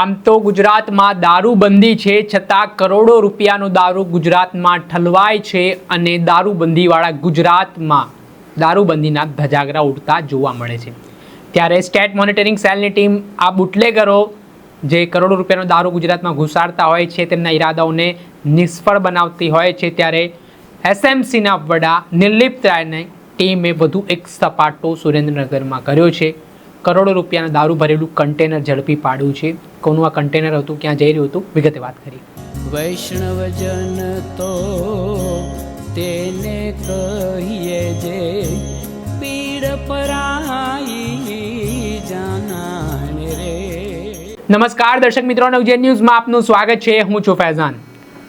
આમ તો ગુજરાતમાં દારૂબંધી છે, છતાં કરોડો રૂપિયાનો દારૂ ગુજરાતમાં ઠલવાય છે અને દારૂબંધીવાળા ગુજરાતમાં દારૂબંધીના ધજાગરા ઉડતા જોવા મળે છે. ત્યારે સ્ટેટ મોનિટરિંગ સેલની ટીમ આ બુટલેગરો જે કરોડો રૂપિયાનો દારૂ ગુજરાતમાં ઘુસાડતા હોય છે, તેમના ઈરાદાઓને નિષ્ફળ બનાવતી હોય છે, ત્યારે એસએમસીના વડા નિર્લિપ્ત રાયને ટીમે વધુ એક સપાટો સુરેન્દ્રનગરમાં કર્યો છે. કરોડો રૂપિયાના દારૂ ભરેલું કન્ટેનર ઝડપી પાડ્યું છે. કોનું આ કન્ટેનર હતું? ક્યાં જઈ રહ્યું હતું? વિગતે વાત કરી વૈષ્ણવજન તો તેને કહીએ જે પીડ પરાઈ જાનાને રે. નમસ્કાર દર્શક મિત્રો નવજેન ન્યૂઝમાં આપનું સ્વાગત છે. હું છું ફૈઝાન.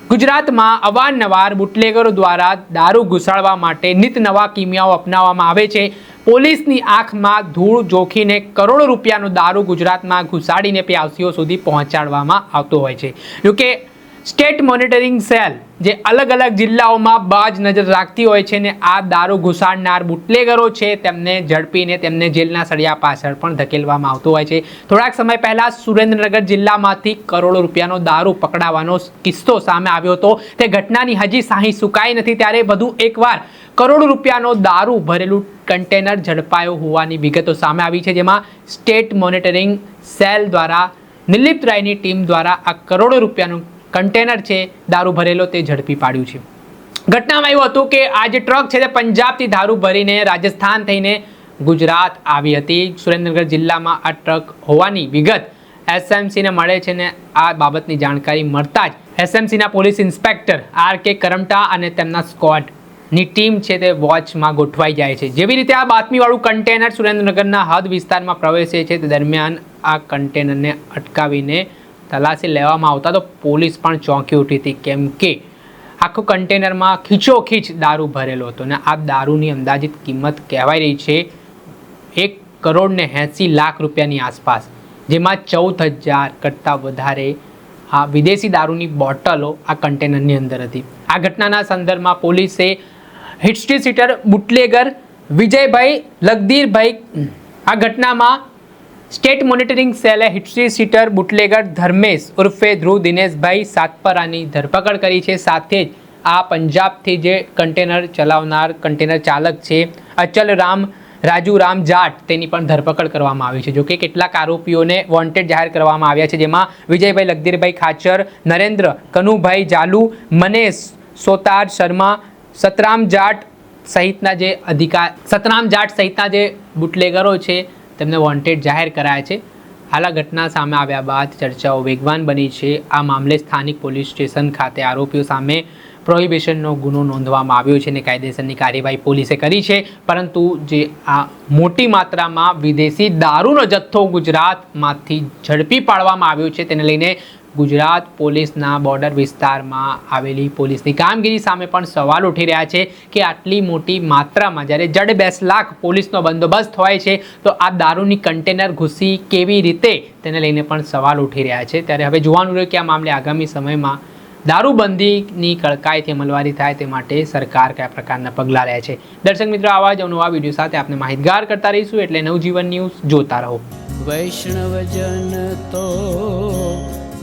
ગુજરાતમાં અવારનવાર બુટલેગરો દ્વારા દારૂ ઘુસાડવા માટે નિત નવા કિમિયાઓ અપનાવવામાં આવે છે. પોલીસની આંખમાં ધૂળ જોખીને કરોડો રૂપિયાનો દારૂ ગુજરાતમાં ઘુસાડીને પ્યાસીઓ સુધી પહોંચાડવામાં આવતો હોય છે. જોકે સ્ટેટ મોનિટરિંગ સેલ જે અલગ અલગ જિલ્લાઓમાં બાજ નજર રાખતી હોય છે ને આ દારૂ ઘુસાડનાર બુટલેગરો છે તેમને ઝડપીને તેમને જેલના સળિયા પાછળ પણ ધકેલવામાં આવતો હોય છે. થોડાક સમય પહેલાં સુરેન્દ્રનગર જિલ્લામાંથી કરોડો રૂપિયાનો દારૂ પકડાવાનો કિસ્સો સામે આવ્યો હતો. તે ઘટનાની હજી સાહી સુકાઈ નથી ત્યારે વધુ એકવાર કરોડો રૂપિયાનો દારૂ ભરેલું કન્ટેનર ઝડપાયો હોવાની વિગતો સામે આવી છે, જેમાં સ્ટેટ મોનિટરિંગ સેલ દ્વારા, નિલિપ્ત રાયની ટીમ દ્વારા આ કરોડો રૂપિયાનું કન્ટેનર છે, દારૂ ભરેલો તે ઝડપી પાડ્યું છે. ઘટનામાં એવું હતું કે આ જે ટ્રક છે તે પંજાબથી દારૂ ભરીને રાજસ્થાન થઈને ગુજરાત આવી હતી. સુરેન્દ્રનગર જિલ્લામાં આ ટ્રક હોવાની વિગત એસએમસીને મળે છે ને આ બાબતની જાણકારી મળતા જ એસએમસીના police inspector R K Karamta અને તેમના સ્કોડની ટીમ છે તે વોચમાં ગોઠવાઈ જાય છે. જેવી રીતે આ બાતમીવાળું કન્ટેનર સુરેન્દ્રનગરના હદ વિસ્તારમાં પ્રવેશે છે, તે દરમિયાન આ કન્ટેનરને અટકાવીને તલાશી લેવામાં આવતા તો પોલીસ પણ ચોંકી ઉઠી હતી કેમ કે આખું કન્ટેનરમાં ખીચોખીચ દારૂ ભરેલો હતો અને આ દારૂની અંદાજિત કિંમત કહેવાય રહી છે એક કરોડ ને એંસી લાખ રૂપિયાની આસપાસ, જેમાં ચૌદ હજાર કરતાં વધારે આ વિદેશી દારૂની બોટલો આ કન્ટેનરની અંદર હતી. આ ઘટનાના સંદર્ભમાં પોલીસે history sheeter bootlegger Vijaybhai Lagdirbhai, આ ઘટનામાં સ્ટેટ મોનિટરિંગ સેલે હિસ્ટ્રી સીટર બુટલેગર ધર્મેશ ઉર્ફે ધ્રુવ દિનેશભાઈ સાતપરાની ધરપકડ કરી છે. સાથે જ આ પંજાબથી જે કન્ટેનર ચલાવનાર કન્ટેનર ચાલક છે, અચલ રામ, રાજુ રામ જાટ, તેની પણ ધરપકડ કરવામાં આવી છે. જોકે કેટલાક આરોપીઓને વોન્ટેડ જાહેર કરવામાં આવ્યા છે, જેમાં વિજયભાઈ લગદીરભાઈ ખાચર, નરેન્દ્ર, કનુભાઈ જાલુ, મનેશ, સોતાર શર્મા, સતરામ જાટ સહિતના જે અધિકાર સતરામ જાટ સહિતના જે બુટલેગરો છે તેમને વોન્ટેડ જાહેર કરાયા છે. હાલ ઘટના સામે આવ્યા બાદ ચર્ચાઓ વેગવાન બની છે. આ મામલે સ્થાનિક પોલીસ સ્ટેશન ખાતે આરોપીઓ સામે પ્રોહિબિશનનો ગુનો નોંધવામાં આવ્યો છે અને કાયદેસરની કાર્યવાહી પોલીસે કરી છે. પરંતુ જે આ મોટી માત્રામાં વિદેશી દારૂનો જથ્થો ગુજરાતમાંથી ઝડપી પાડવામાં આવ્યો છે, તેને લઈને ગુજરાત પોલીસના બોર્ડર વિસ્તારમાં આવેલી પોલીસની કામગીરી સામે પણ સવાલ ઉઠી રહ્યા છે કે આટલી મોટી માત્રામાં જ્યારે જડ બેસ લાખ પોલીસનો બંદોબસ્ત હોય છે, તો આ દારૂની કન્ટેનર ઘૂસી કેવી રીતે? તેને લઈને પણ સવાલ ઉઠી રહ્યા છે. ત્યારે હવે જોવાનું રહ્યું કે આ મામલે આગામી સમયમાં દારૂબંધીની કડકાઈથી અમલવારી થાય તે માટે સરકાર કયા પ્રકારના પગલાં લે છે. દર્શક મિત્રો, આવા જ નવા વીડિયો સાથે આપણે માહિતગાર કરતા રહીશું. એટલે નવજીવન ન્યૂઝ જોતા રહો. વૈષ્ણવજન તો